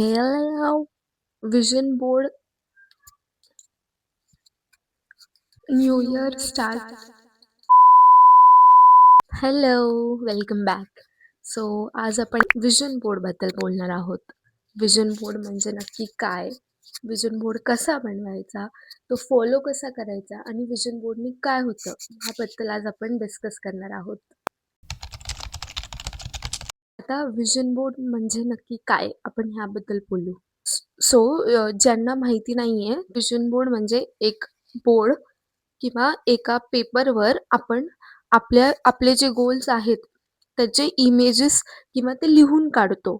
Hello, vision board, new year start. Hello welcome back so आज आपण vision बोर्डबद्दल बोलणार आहोत. विजन बोर्ड म्हणजे नक्की काय? विजन बोर्ड कसा बनवायचा? तो फॉलो कसा करायचा? आणि विजन बोर्डने काय होतं? ह्याबद्दल आज आपण डिस्कस करणार आहोत. आता विजन बोर्ड म्हणजे नक्की काय? आपण ह्याबद्दल बोलू. सो ज्यांना माहिती नाहीये विजन बोर्ड म्हणजे एक बोर्ड किंवा एका पेपरवर आपण आपल्या आपले जे गोल्स आहेत त्याचे इमेजेस किंवा ते लिहून काढतो.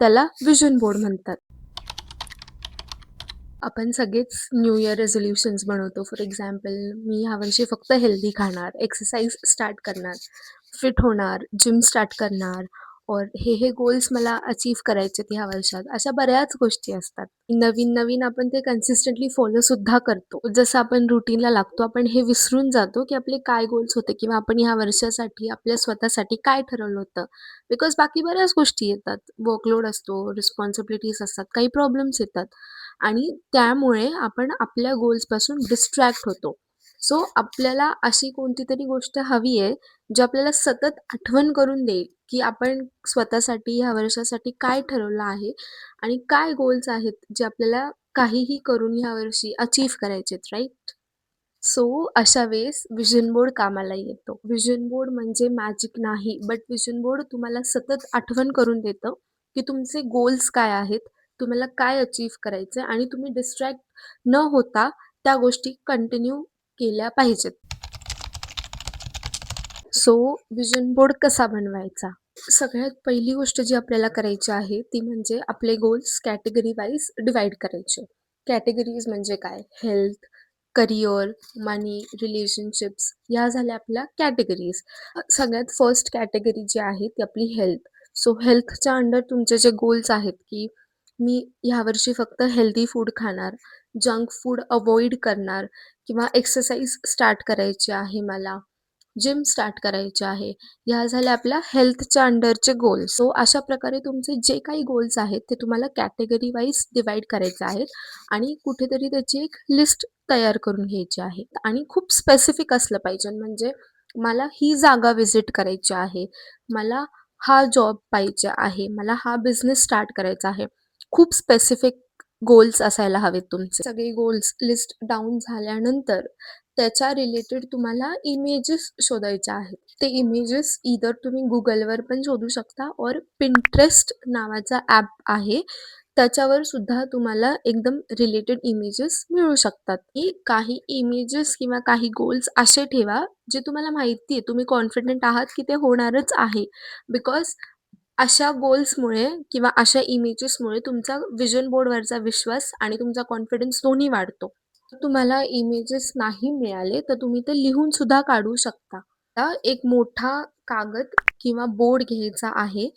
त्याला विजन बोर्ड म्हणतात. आपण सगळेच न्यू इयर रेझोल्युशन्स बनवतो. फॉर एक्झाम्पल मी ह्यावर्षी फक्त हेल्दी खाणार एक्सरसाइज स्टार्ट करणार फिट होणार जिम स्टार्ट करणार और हे हे गोल्स मला अचीव करायचे ह्या वर्षात. अशा बऱ्याच गोष्टी असतात. नवीन नवीन आपण ते कन्सिस्टंटली फॉलो सुद्धा करतो. जसं आपण रुटीनला लागतो आपण हे विसरून जातो की आपले काय गोल्स होते किंवा आपण ह्या वर्षासाठी आपल्या स्वतःसाठी काय ठरवलं होतं. बिकॉज बाकी बऱ्याच गोष्टी येतात. वर्कलोड असतो रिस्पॉन्सिबिलिटीज असतात काही प्रॉब्लेम्स येतात. आणि त्यामुळे आपण आपल्या गोल्सपासून डिस्ट्रॅक्ट होतो. सो आपल्याला अशी कोणती तरी गोष्ट हवी आहे जी आपल्याला सतत आठवण करून देईल की आपण स्वतःसाठी ह्या वर्षासाठी काय ठरवलं आहे आणि काय गोल्स आहेत जे आपल्याला काहीही करून ह्या वर्षी अचीव करायचेत राईट सो अशा वेळेस विजन बोर्ड कामाला येतो. विजन बोर्ड म्हणजे मॅजिक नाही बट विजन बोर्ड तुम्हाला सतत आठवण करून देतं की तुमचे गोल्स काय आहेत तुम्हाला काय अचीव करायचं आणि तुम्ही डिस्ट्रॅक्ट न होता त्या गोष्टी कंटिन्यू केल्या पाहिजेत. सो विजन बोर्ड कसा बनवायचा? सगळ्यात पहिली गोष्ट जी आपल्याला करायची आहे ती म्हणजे आपले गोल्स कॅटेगरी वाईज डिवाइड करायचे. कॅटेगरीज म्हणजे काय? हेल्थ करिअर मनी रिलेशनशिप्स या झाल्या आपल्या कॅटेगरीज सगळ्यात फर्स्ट कॅटेगरी जी आहे ती आपली हेल्थ सो हेल्थच्या अंडर तुमचे जे गोल्स आहेत की मी ह्यावर्षी फक्त हेल्दी फूड खाणार जंक फूड अवॉइड करणार किंवा एक्सरसाइज स्टार्ट करायची आहे मला. जिम स्टार्ट करायचे आहे. ह्या झाल्या आपल्या हेल्थच्या अंडरचे गोल्स सो अशा प्रकारे तुमचे जे काही गोल्स आहेत ते तुम्हाला कॅटेगरी वाईज डिवाइड करायचे आहेत आणि कुठेतरी त्याची एक लिस्ट तयार करून घ्यायची आहे. आणि खूप स्पेसिफिक असलं पाहिजे. म्हणजे मला ही जागा विजिट करायची आहे. मला हा जॉब पाहिजे आहे. मला हा बिझनेस स्टार्ट करायचा आहे. खूप स्पेसिफिक गोल्स असायला हवेत तुमचे. सगळे गोल्स लिस्ट डाऊन झाल्यानंतर त्याच्या रिलेटेड तुम्हाला इमेजेस शोधायच्या आहेत. ते इमेजेस इदर तुम्ही गुगलवर पण शोधू शकता और पिंट्रेस्ट नावाचा ॲप आहे. त्याच्यावर सुद्धा तुम्हाला एकदम रिलेटेड इमेजेस मिळू शकतात. की काही इमेजेस किंवा काही गोल्स असे ठेवा जे तुम्हाला माहिती आहे तुम्ही कॉन्फिडंट आहात की ते होणारच आहे. बिकॉज अशा गोल्समुळे किंवा अशा इमेजेसमुळे तुमचा विजन बोर्डवरचा विश्वास आणि तुमचा कॉन्फिडन्स दोन्ही वाढतो. तुम्हाला इमेजेस नाही मिळाले तर तुम्ही ते लिहून सुद्धा काढू शकता. आता एक मोठा कागद किंवा बोर्ड घ्यायचा आहे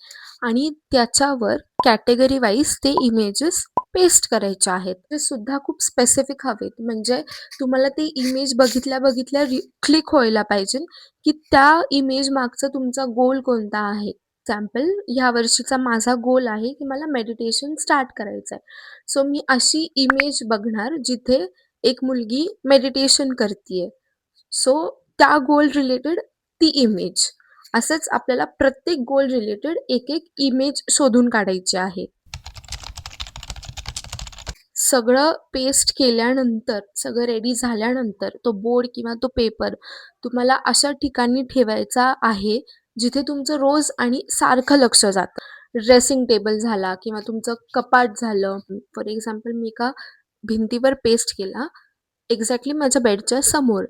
आणि त्याच्यावर कॅटेगरी वाईज ते इमेजेस पेस्ट करायचे आहेत. ते सुद्धा खूप स्पेसिफिक हवेत. म्हणजे तुम्हाला ते इमेज बघितल्या बघितल्या क्लिक व्हायला पाहिजे की त्या इमेज मागचा तुमचा गोल कोणता आहे. एक्झाम्पल ह्या वर्षीचा माझा गोल आहे की मला मेडिटेशन स्टार्ट करायचं आहे सो मी अशी इमेज बघणार जिथे एक मुलगी मेडिटेशन करते सो त्या गोल रिलेटेड ती इमेज असंच आपल्याला प्रत्येक गोल रिलेटेड एक एक इमेज शोधून काढायची आहे. सगळं पेस्ट केल्यानंतर सगळं रेडी झाल्यानंतर तो बोर्ड किंवा तो पेपर तुम्हाला अशा ठिकाणी ठेवायचा आहे जिथे तुमचं रोज आणि सारखं लक्ष जातं. ड्रेसिंग टेबल झाला किंवा तुमचं कपाट झालं. फॉर एक्झाम्पल मी एका भिंतीवर पेस्ट केला एक्झॅक्टली माझ्या बेडच्या समोर.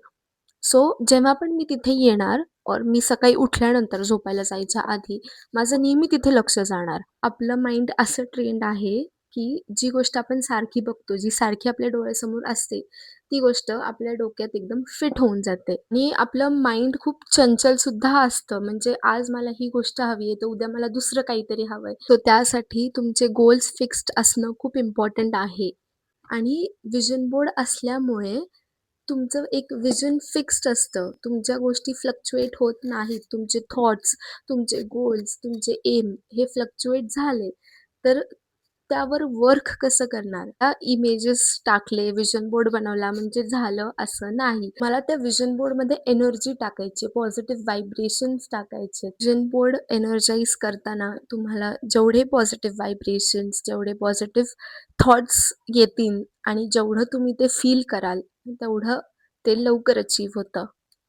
सो जेव्हा पण मी तिथे येणार और मी सकाळी उठल्यानंतर झोपायला जायच्या आधी माझं नेहमी तिथे लक्ष जाणार. आपलं माइंड असं ट्रेंड आहे की जी गोष्ट आपण सारखी बघतो जी सारखी आपल्या डोळ्यासमोर असते ती गोष्ट आपल्या डोक्यात एकदम फिट होऊन जाते. आणि आपलं माइंड खूप चंचल सुद्धा असतं. म्हणजे आज मला ही गोष्ट हवी आहे तर उद्या मला दुसरं काहीतरी हवंय सो त्यासाठी तुमचे गोल्स फिक्स्ड असणं खूप इम्पॉर्टंट आहे. आणि विजन बोर्ड असल्यामुळे तुमचं एक विजन फिक्स्ड असतं. तुमच्या गोष्टी फ्लक्च्युएट होत नाहीत. तुमचे थॉट्स तुमचे गोल्स तुमचे एम हे फ्लक्च्युएट झाले. तर त्यावर वर्क कसं करणार? त्या इमेजेस टाकले, विजन बोर्ड बनवला म्हणजे झालं असं नाही. मला त्या विजन बोर्डमध्ये एनर्जी टाकायची, पॉझिटिव्ह व्हायब्रेशन टाकायचे. विजन बोर्ड एनर्जाइज करताना तुम्हाला जेवढे पॉझिटिव्ह व्हायब्रेशन्स, जेवढे पॉझिटिव्ह थॉट्स येतील आणि जेवढं तुम्ही ते फील कराल, तेवढं ते लवकर अचीव्ह होतं.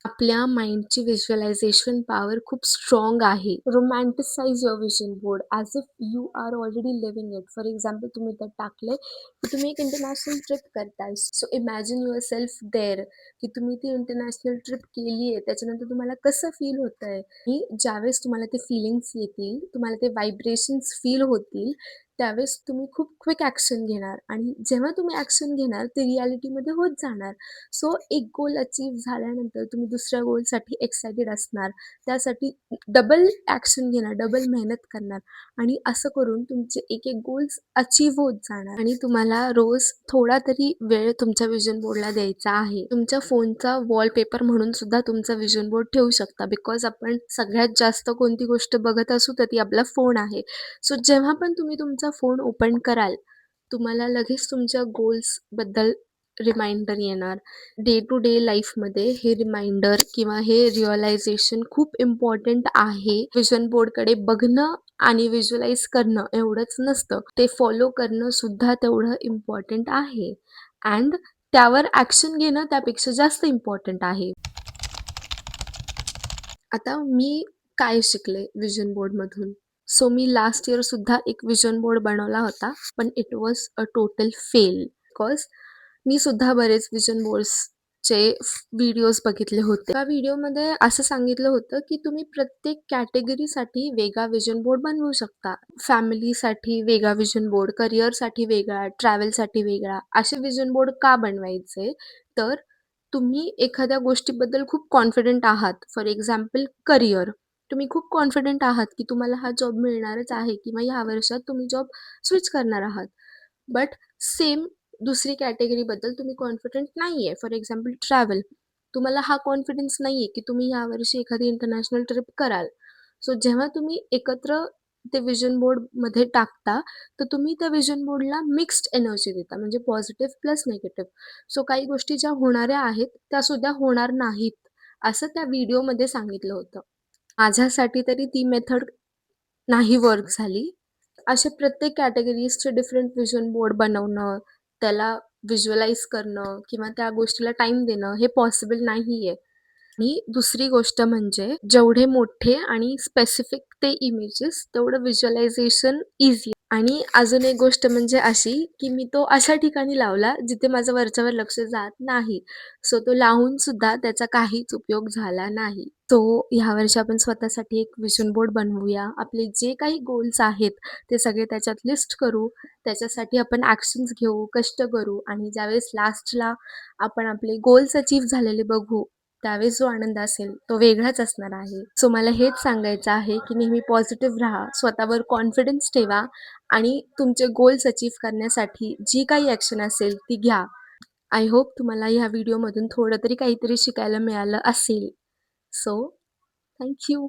आपल्या माइंडची व्हिज्युअलायझेशन पॉवर खूप स्ट्रॉंग आहे. Romanticise your vision board as if you are already living it. For example तुम्ही त्यात टाकले की तुम्ही एक इंटरनॅशनल ट्रिप करताय. So imagine yourself there की तुम्ही ती इंटरनॅशनल ट्रिप केली आहे. त्याच्यानंतर तुम्हाला कसं फील होतंय? की ज्यावेळेस तुम्हाला ते फिलिंग्स येतील, तुम्हाला ते व्हायब्रेशन्स फील होतील, त्यावेळेस तुम्ही खूप क्विक ॲक्शन घेणार आणि जेव्हा तुम्ही ॲक्शन घेणार ते रियालिटीमध्ये होत जाणार. सो एक गोल अचीव्ह झाल्यानंतर तुम्ही दुसऱ्या गोलसाठी एक्सायटेड असणार. त्यासाठी डबल ॲक्शन घेणार, डबल मेहनत करणार आणि असं करून तुमचे एक-एक गोल्स अचीव्ह होत जाणार आणि तुम्हाला रोज थोडा तरी वेळ तुमच्या विजन बोर्डला द्यायचा आहे. तुमच्या फोनचा वॉलपेपर म्हणून सुद्धा तुमचा विजन बोर्ड ठेवू शकता. बिकॉज आपण सगळ्यात जास्त कोणती गोष्ट बघत असू तर ती आपला फोन आहे. सो जेव्हा पण तुम्ही तुमचा फोन ओपन कराल, तुम्हाला लगेच तुमच्या गोल्सबद्दल रिमाइंडर येणार. डे टू डे लाईफमध्ये हे रिमाइंडर किंवा हे रिअलायझेशन खूप इम्पॉर्टंट आहे. विजन बोर्डकडे बघणं आणि विज्युलाइज करणं एवढंच नसतं. ते फॉलो करणं सुद्धा तेवढं इम्पॉर्टंट आहे अँड त्यावर ॲक्शन घेणं त्यापेक्षा जास्त इम्पॉर्टंट आहे. आता मी काय शिकले विजन बोर्डमधून? सो मी लास्ट इयर सुद्धा एक विजन बोर्ड बनवला होता. पण it was a total fail. Because मी सुद्धा बरेच विजन बोर्ड्सचे व्हिडिओज बघितले होते. त्या व्हिडिओमध्ये असं सांगितलं होतं की तुम्ही प्रत्येक कॅटेगरीसाठी वेगळा विजन बोर्ड बनवू शकता. फॅमिलीसाठी वेगळा विजन बोर्ड, करिअरसाठी वेगळा, ट्रॅव्हलसाठी वेगळा. असे विजन बोर्ड का बनवायचे? तर तुम्ही एखाद्या गोष्टीबद्दल खूप कॉन्फिडंट आहात. For example career. तुम्ही खूप कॉन्फिडंट आहात की तुम्हाला हा जॉब मिळणारच आहे किंवा ह्या वर्षात तुम्ही जॉब स्विच करणार आहात. बट सेम दुसरी कॅटेगरीबद्दल तुम्ही कॉन्फिडंट नाही आहे. For example travel. तुम्हाला हा कॉन्फिडन्स नाही आहे की तुम्ही यावर्षी एखादी इंटरनॅशनल ट्रिप कराल. सो जेव्हा तुम्ही एकत्र ते विजन बोर्डमध्ये टाकता, तर तुम्ही त्या विजन बोर्डला मिक्स्ड एनर्जी देता. म्हणजे पॉझिटिव्ह प्लस निगेटिव्ह. सो काही गोष्टी ज्या होणाऱ्या आहेत, त्या सुद्धा होणार नाहीत, असं त्या व्हिडिओमध्ये सांगितलं होतं. माझ्यासाठी तरी ती मेथड नाही वर्क झाली. असे प्रत्येक कॅटेगरीजचे डिफरंट विजन बोर्ड बनवणं, त्याला व्हिज्युअलाइज करणं किंवा त्या गोष्टीला टाइम देणं हे पॉसिबल नाही आहे. आणि दुसरी गोष्ट म्हणजे जेवढे मोठे आणि स्पेसिफिक ते इमेजेस तेवढं व्हिज्युअलायझेशन इझी आणि अजून एक गोष्ट म्हणजे अशी की मी तो अशा ठिकाणी लावला जिथे माझं वरच्यावर लक्ष जात नाही. सो तो लावून सुद्धा त्याचा काहीच उपयोग झाला नाही. सो ह्यावर्षी आपण स्वतःसाठी एक विजन बोर्ड बनवूया. आपले जे काही गोल्स आहेत ते सगळे त्याच्यात लिस्ट करू. त्याच्यासाठी आपण ॲक्शन्स घेऊ, कष्ट करू आणि ज्यावेळेस लास्टला आपण आपले गोल्स अचीव्ह झालेले बघू, त्यावेळेस जो आनंद असेल तो वेगळाच असणार आहे. सो मला हेच सांगायचं आहे की नेहमी पॉझिटिव्ह राहा, स्वतःवर कॉन्फिडन्स ठेवा आणि तुमचे गोल्स अचीव्ह करण्यासाठी जी काही ॲक्शन असेल ती घ्या. आय होप तुम्हाला ह्या व्हिडिओमधून थोडं तरी काहीतरी शिकायला मिळालं असेल. So thank you.